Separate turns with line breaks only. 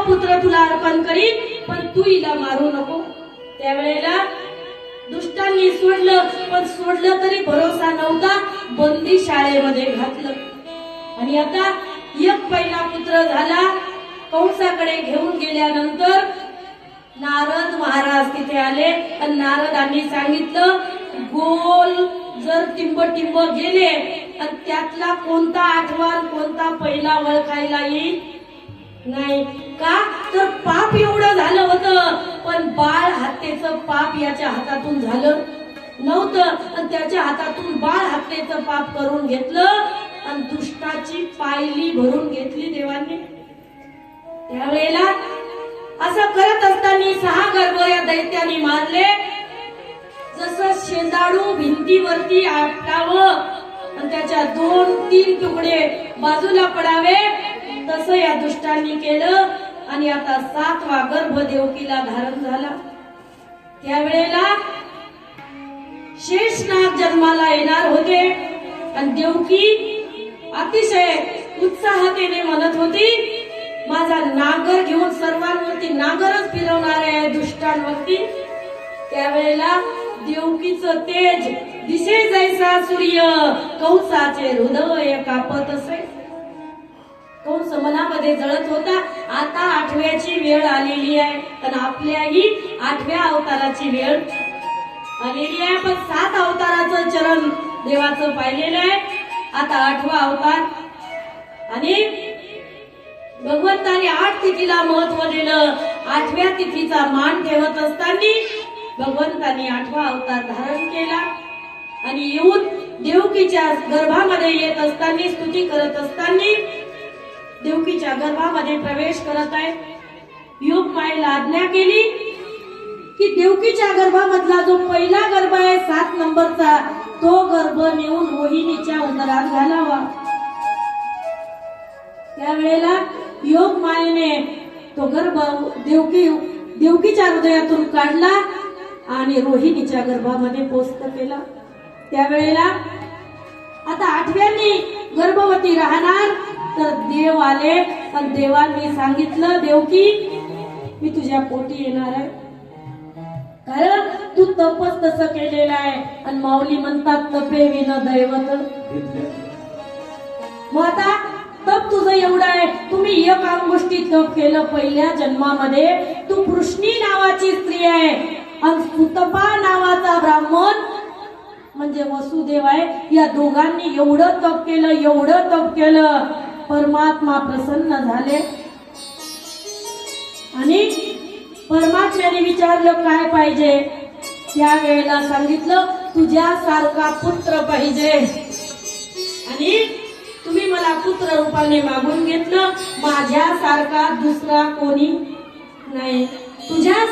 पुत्र तुला अर्पण करीन पण तू हिला मारू नको. त्यावेळेला दुष्टांनी सोडलं पण सोडलं तरी भरोसा नव्हता बंदी शाळेमध्ये घातलं. आणि आता एक पहिला पुत्र झाला कंसाकडे घेऊन गेल्यानंतर नारद महाराज तिथे आले. आणि नारदांनी सांगितलं गोल जर टिंब टिंब गेले आणि त्यातला कोणता आठवण कोणता पहिला ओळखायला येईल? नाही का? तर पाप एवढं झालं होतं. पण बाळ हत्येचं पाप याच्या हातातून झालं नव्हतं. आणि त्याच्या हातातून बाळ हत्येचं पाप करून घेतलं. आणि दुष्टाची पायली भरून घेतली देवांनी. त्यावेळेला असं करत असताना सहा गर्भ या दैत्याने मारले. जसं शेजाडू भिंतीवरती आपटावं. आणि त्याच्या दोन तीन तुकडे बाजूला पडावे. तसं या दुष्टांनी केलं आणि आता सातवा गर्भ देवकीला धारण झाला. त्यावेळेला शेषनाग जन्माला येणार होते आणि देवकी अतिशय उत्साहतेने म्हणत होती माझा नागर घेऊन सर्वांवरती नागरच फिरवणार आहे दुष्टांवरती. त्यावेळेला देवकीचं तेज दिशे जैसा सूर्य कंसाचे हृदय कापत असे. तो समनामध्ये जळत होता. आता आठव्याची वेळ आलेली आहे. पण आपल्याही आठव्या अवताराची वेळ आलेली आहे. पण सात अवताराचं चरण देवाचं पाहिलेलं आहे. आता आठवा अवतार. आणि भगवंताने आठ तिथीला महत्त्व दिलं. आठव्या तिथीचा मान ठेवत असताना भगवंताने आठवा अवतार धारण केला. आणि येऊन देवकीच्या गर्भामध्ये येत असताना स्तुती करत असताना देवकीच्या गर्भामध्ये प्रवेश करत आहे. योग मायेला आज्ञा केली की देवकीच्या गर्भामधला जो पहिला गर्भ आहे सात नंबरचा तो गर्भ नेऊन रोहिणीच्या उदरात घालावा. त्यावेळेला योग मायेने तो गर्भ देवकी देवकीच्या हृदयातून काढला आणि रोहिणीच्या गर्भामध्ये पोस्त केला. त्यावेळेला आता आठव्यांनी गर्भवती राहणार. तर देव आले आणि देवाने सांगितलं देव की मी तुझ्या पोटी येणार आहे. कारण तू तपस तसं केलेलं आहे. आणि माऊली म्हणतात तपे विन दैवत. मग आता तप तुझं एवढं आहे. तुम्ही एक गोष्टी तप केलं पहिल्या जन्मामध्ये. तू कृष्णी नावाची स्त्री आहे. आणि सुतपा नावाचा ब्राह्मण म्हणजे वसुदेव आहे. या दोघांनी एवढं तप केलं एवढं तप केलं. परमात्मा प्रसन्न झाले. आणि परमात्म्याने विचारलं काय पाहिजे? त्यावेळेला सांगितलं तुझ्या सारखा पुत्र पाहिजे. आणि तुम्ही मला पुत्र रूपाने मागून घेतलं. माझ्या सारखा दुसरा कोणी नाही. तुझ्या